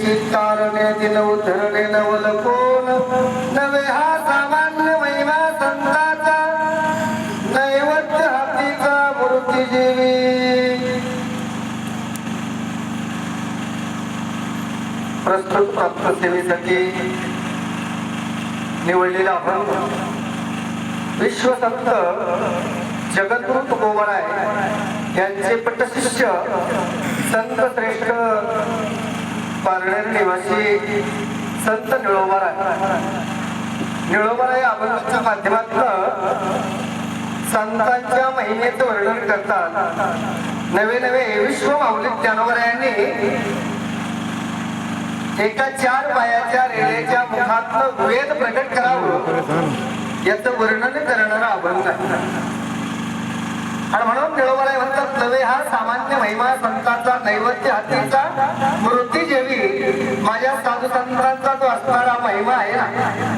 चित्तारणे दिल उधरणे नवल कोण? नवे हा सामान्य महिमा संताचा नैवद्य हातीचा मूर्ती प्रस्तुत प्राप्त सेवेसाठी निवडलेला आपण विश्वसंत जगद्गुरु तुकोबराय यांचे पटशिष्य संत श्रेष्ठ पारनेर निवासी संत निळोबाराय. निळोबाराय या अभंगाच्या माध्यमातून संतांच्या महिमेचं वर्णन करतात. नवे नवे विश्व माऊली ज्ञानोबरायांनी एका चार पायाच्या रेड्याच्या मुखात वेद प्रकट करावं याचं वर्णन करणारा अभंग आहे. आणि म्हणून निळोबाला म्हणतात नवे हा सामान्य महिमा संतांचा नैवेद्य हत्तीचा मृत्यू जेवी माझ्या साधू संतांचा जो असणारा महिमा आहे ना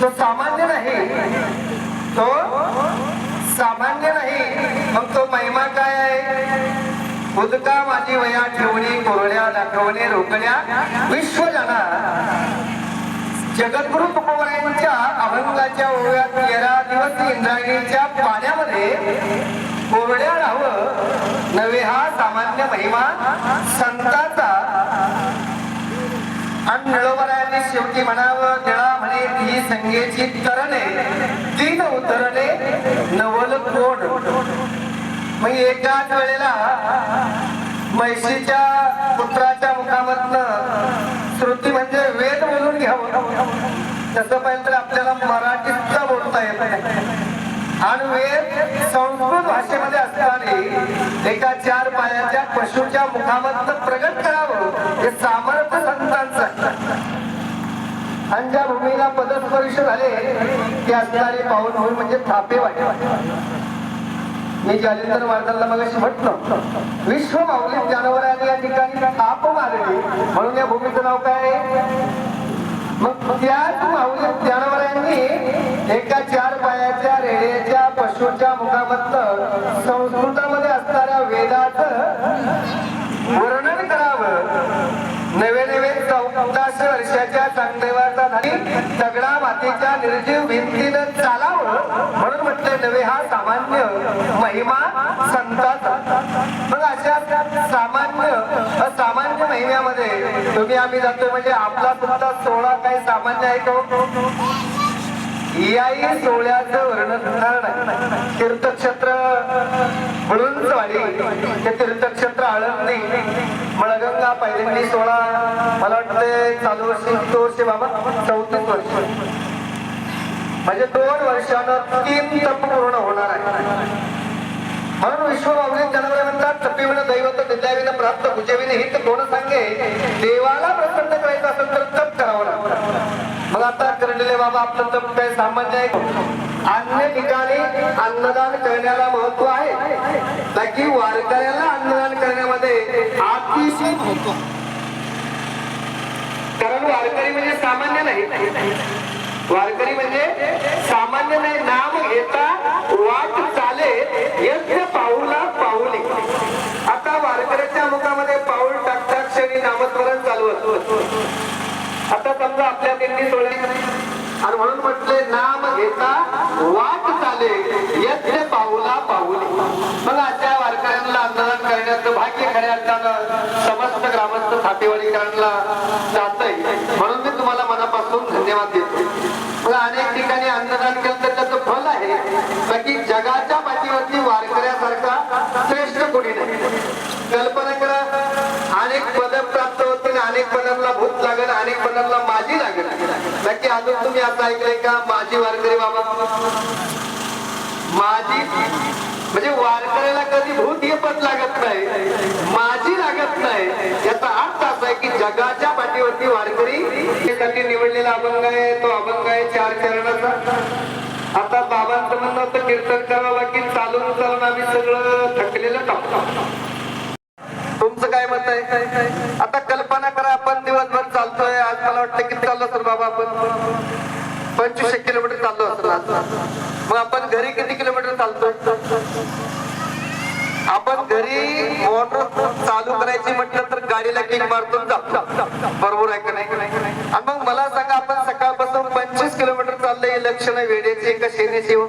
तो सामान्य नाही. तो सामान्य नाही. मग तो महिमा काय आहे? उदका माझी वया ठेवणी कोरड्या दाखवणे रोखण्या विश्व जना जगद्गुरु तुकोबरायांच्या अभंगाच्या ओव्यात तेरा दिवस इंद्रायणीच्या पाण्यामध्ये कोरड्या राहावं नवे हा सामान्य महिमा संताचा. आणि निळोबरायांनी शेवटी म्हणावं निळा म्हणे ती संगेची तरणे. तीन उतरणे नवल कोण? मग एकाच वेळेला म्हैशीच्या पुत्राच्या मुखामधनं श्रुती म्हणजे वेद बोलून घ्यावं. तसं पाहिलं तर आपल्याला मराठीचा बोलता येत नाही. आणि वेद संस्कृत भाषेमध्ये असताना एका चार पायाच्या पशुच्या मुखामधनं प्रगट करावं हे सामर्थ्य संतांचं आणि ज्या भूमीला पदस्पर्श झाले ते असणारे पाऊल म्हणजे थापे वाटे मी जालिंदर महाराजांना मग म्हटलं विश्व माऊली जनावरांनी या ठिकाणी थाप मारली म्हणून या भूमीचं नाव काय आहे? मग त्याच माऊली जनावरांनी एका चार पायाच्या रेड्याच्या पशुच्या मुखामधलं संस्कृतामध्ये असणाऱ्या वेदाच वर्णन करावं. नवे नवे चौदाशे वर्षाच्या चांगदेवाचा झाली दगडा मातीच्या निर्जीव भिंतीनं चालावं म्हणून म्हटले नवे हा सामान्य महिमा संताचा. मग अशा सामान्य असामान्य महिम्यामध्ये तुम्ही आम्ही जातोय म्हणजे आपला सुद्धा सोहळा काही सामान्य आहे का हो? याही सोहळ्याचं वर्णन तीर्थक्षेत्र मुळुंजवाडी ते तीर्थक्षेत्र आळंदी. मळगंगा पहिल्यांदी सोहळा मला वाटते चालू वर्षी तो वर्षी बाबा चौतीस वर्ष. म्हणजे दोन वर्षानं तीन तप पूर्ण होणार आहे. म्हणून विश्वभावने माऊली म्हणतात तपिविण दैवत दिल्याविन प्राप्त पूजेविन हित कोण सांगे देवाला प्रसन्न करायचं असेल तर तप करावं लागतं. मग आता करलेले बाबा आपलं तर काही सामान्य आहे? अन्य ठिकाणी अन्नदान करण्याला महत्त्व आहे. की वारकऱ्याला अन्नदान करण्यामध्ये अतिशय महत्त्व. कारण वारकरी म्हणजे सामान्य नाही. वारकरी म्हणजे सामान्य नाही. नाम घेता वाट चाले यज्ञ पाऊला पाऊली. आता वारकऱ्याच्या मुखामध्ये पाऊल टाकता क्षणी नामस्मरण चालू असतो आता समजा आपल्या दिंडी सोडले. आणि म्हणून म्हटले नाम घेता वाट चाले यज्ञ पाऊला पाऊले. मग अशा वारकऱ्यांना आंदोलन करण्याचं भाग्य खऱ्या अर्थानं समस्त ग्रामस्थ थापेवाडीकरांना जातंय. म्हणून मी तुम्हाला मनापासून धन्यवाद देतो मग अनेक ठिकाणी अन्नदान केलं तर त्याचं फल आहे. बाकी जगाच्या पाठीवरती वारकऱ्यासारखा श्रेष्ठ कोणी नाही. कल्पना करा अनेक पद प्राप्त होतील अनेक पदांना भूत लागेल अनेक पदांना माझी लागेल. नक्की अजून तुम्ही आता ऐकलंय का? माझी वारकरी बाबा. माझी म्हणजे वारकऱ्याला कधी भूत हे पण लागत नाही माझी लागत नाही. याचा अर्थ असा आहे की जगाच्या पाठीवरती वारकरी साठी निवडलेला अभंग आहे तो अभंग आहे चार चरणाचा. आता बाबांचं म्हणणं होतं कीर्तन करावं की चालून चालून आम्ही सगळं थकलेलं टाकतो तुमचं काय मत आहे? आता कल्पना करा आपण दिवसभर चालतोय आज मला वाटतं किती चाललो असेल बाबा आपण पंचवीसशे किलोमीटर चाललो असेल मग आपण घरी किती किलोमीटर चालतोय? आपण घरी मोटर चालू करायची म्हटलं तर गाडीला किक मारतो बरोबर आहे का नाही? आणि मग मला सांगा आपण सकाळपासून पंचवीस किलोमीटर चाललंय लक्षण वेडेचे का शेण्याची हो.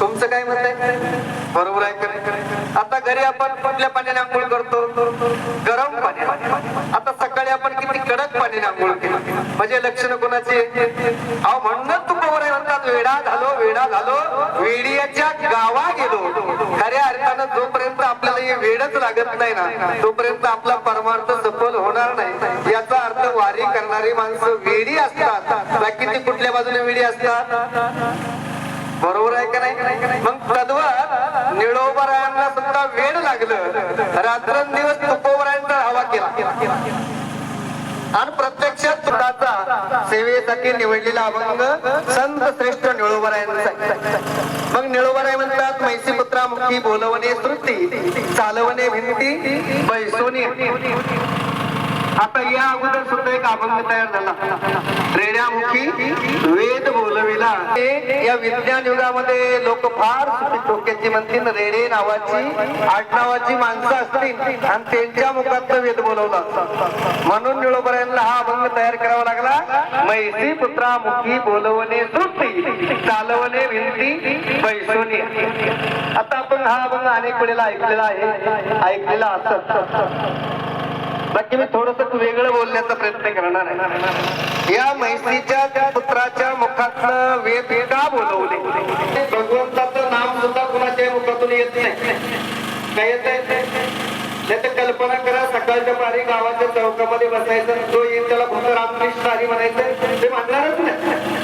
तुमचं काय म्हणत आहे? बरोबर आहे का नाही? आता घरी आपण कुठल्या पाण्याने आंघोळ करतो? गरम पाणी आता सकाळी आपण किती कडक पाण्याने आंघोळ केली? म्हणजे लक्षण कोणाची? अहो म्हणूनच तू बरोबर आहे. वेडा झालो वेडा झालो वेडियाच्या गावा गेलो. खऱ्या अर्थानं जोपर्यंत आपल्याला हे वेडच लागत नाही ना तोपर्यंत आपला परमार्थ सफल होणार नाही. याचा अर्थ वारी करणारी माणसं वेडी असतात. बाकी ती कुठल्या बाजूने वेडी असतात? बरोबर आहे का नाही? मग तद्वत निळोबरायांना सुद्धा वेळ लागलं. रात्रंदिवस तुकोबरायांचा हवा केला. आणि प्रत्यक्षात तुडाचा सेवेसाठी निवडलेला अभंग संत श्रेष्ठ निळोबरायांचा आहे. मग निळोबराय म्हणतात मैसी पुत्रा मुखी बोलवणे श्रुती चालवणे भिंती बैसोनी आता या अगोदर सुद्धा एक अभंग तयार झाला. रेड्यामुखी वेद बोलविला. या विज्ञान युगामध्ये लोक फार डोक्याची म्हणतील रेडे नावाची आडनावाची माणसं असतील आणि त्यांच्या मुखात वेद बोलवला. म्हणून निळोबऱ्यांना हा अभंग तयार करावा लागला. मैसी पुत्रा मुखी बोलवणे सुट्टी चालवणे भिंती बैसोनी आता आपण हा अभंग अनेक वेळेला ऐकलेला आहे. ऐकलेला असत. बाकी मी थोडस वेगळं बोलण्याचा प्रयत्न करणार आहे. या म्हैसीच्या त्या पुत्राच्या मुखातनं वेद का बोलवले? भगवंताचं नाम सुद्धा कुणाच्या मुखातून येत नाही. काय येत नाही तर कल्पना करा सकाळच्या पारी गावाच्या चौकामध्ये बसायचं जो येईल त्याला फक्त रामकृष्ण हरी म्हणायचं ते म्हणणारच नाही.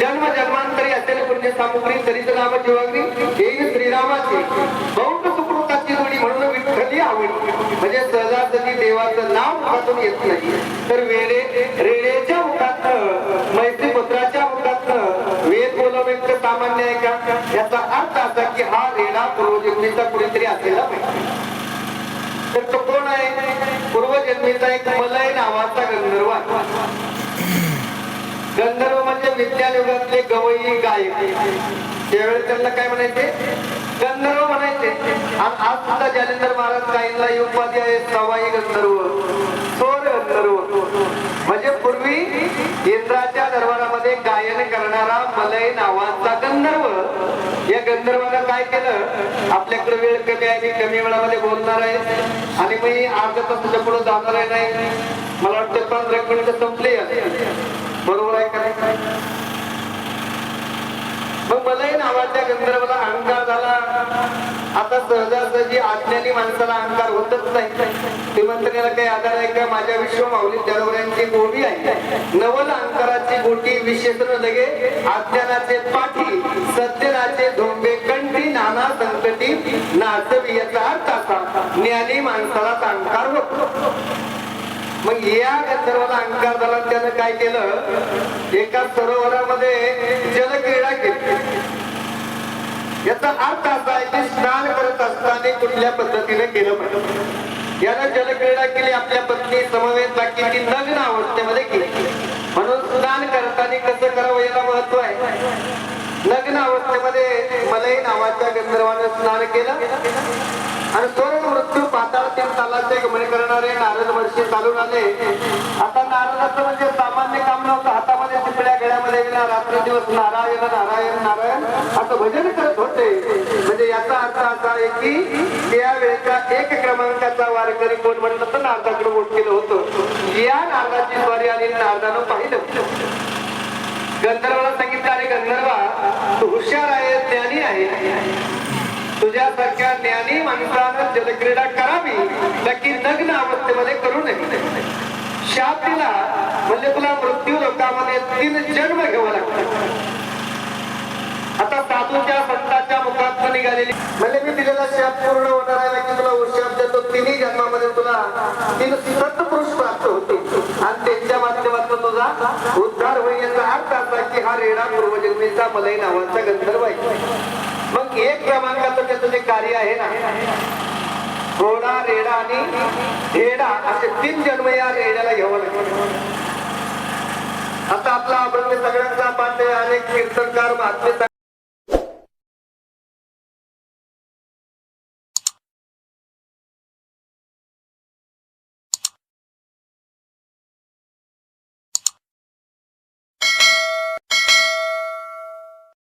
जन्म जन्मांतरी असेल पुण्य सामुग्री तरीच नाम जीवाग्री हे श्रीरामाची. बौद्ध म्हणून विठ्ठली म्हणजे सहजासहजी देवाचं नाव मुखातून येत नाही. तर वेळे रेडेच्या मुखातनं मैत्री पुत्राच्या मुखातनं वेद बोलवणे सामान्य आहे का? याचा अर्थ असा की हा रेडा पूर्वजन्मीचा कुणीतरी असेला पाहिजे तर तो कोण आहे? पूर्वजन्मीचा एक मलय नावाचा गंधर्व आहे. गंधर्व म्हणजे विज्ञान युगातले गवई गायक. त्यावेळेस त्यांना काय म्हणायचे? गंधर्व म्हणायचे. आणि आज सुद्धा जालेंद्र महाराज काहींना ही उपाधी आहे सवाई गंधर्व. सोर गंधर्व. म्हणजे पूर्वी इंद्राच्या दरबारामध्ये गायन करणारा मलय नावाचा गंधर्व. या गंधर्वानं काय केलं? आपल्याकडे वेळ कमी आहे मी कमी वेळामध्ये बोलणार आहे. आणि मी अर्धा तासाच्या पुढे जाणार आहे नाही. मला वाटतं पंधरा मिनिटं संपले बरोबर आहे का नाही? मग मलाही गंधर्वाला अहंकार झाला. आता सहजासहजी आज्ञानी माणसाला अहंकार होतच नाही. ते म्हणतात काही आधार आहे का? माझ्या विश्व माऊली दरवऱ्यांची गोडी आहे. नवल अहंकाराची गोटी विशेषण लगे अज्ञानाचे पाठी सज्जनाचे धोंबे कंठी नाना संकटी नाचवी याचा अर्थ असा ज्ञानी माणसाला अहंकार होतो. मग या गंधर्वाला अहंकार झाला त्यानं काय केलं? एका सरोवरामध्ये जलक्रीडा केली. याचा अर्थ असा आहे की स्नान करत असताना कुठल्या पद्धतीने केलं पाहिजे. यानं जलक्रीडा केली आपल्या पत्नी समवेत बाकी ती नग्न अवस्थेमध्ये केली. म्हणून स्नान करताना कसं करावं याला महत्त्व आहे. नग्न अवस्थेमध्ये मलई नावाच्या गंधर्वानं स्नान केलं. आणि स्वर्ग मृत्यू पाताळ तीन तालाचे गमन करणारे नारद वर्षी चालून आले. आता नारदाचं म्हणजे सामान्य काम त्या गेला रात्र दिवस नारायण नारायण नारायण असं भजन करत होते. म्हणजे याचा अर्थ असा आहे की त्या वेळेचा एक क्रमांकाचा वारकरी कोण म्हणलं तर नारदाकडे वोट केलं होतं. या नारदाची स्वारी आणि नारदानं पाहिलं. गंधर्वाला सांगितलं अरे गंधर्वा तू हुशार आहे ज्ञानी आहे. तुझ्यासारख्या ज्ञानी माणसानं जलक्रीडा करावी. नक्की नग्न अवस्थेमध्ये करू नये. शाप दिला म्हणजे तुला मृत्यू लोकांमध्ये तीन जन्म घ्यावा लागतो आता साधूच्या संतांच्या मुखात निघालेली म्हणजे मी दिलेला शाप पूर्ण होणार आहे की तुला शाप देतो तिन्ही जन्मामध्ये तुला तीन सत्पुरुष प्राप्त होते आणि त्यांच्या माध्यमातून तुझा उद्धार होईल याचा अर्थ असा की हा रेडा पूर्वजन्मीचा मलई नावाचा गंधर्व आहे. मग एक क्रमांकाचं त्याचं जे कार्य आहे ना गोडा रेडा आणि ढेडा असे तीन जन्म या रेड्याला घ्यावं लागेल. आता आपला अभंग सगळ्यांचा पाठ अनेक कीर्तनकार महात्मे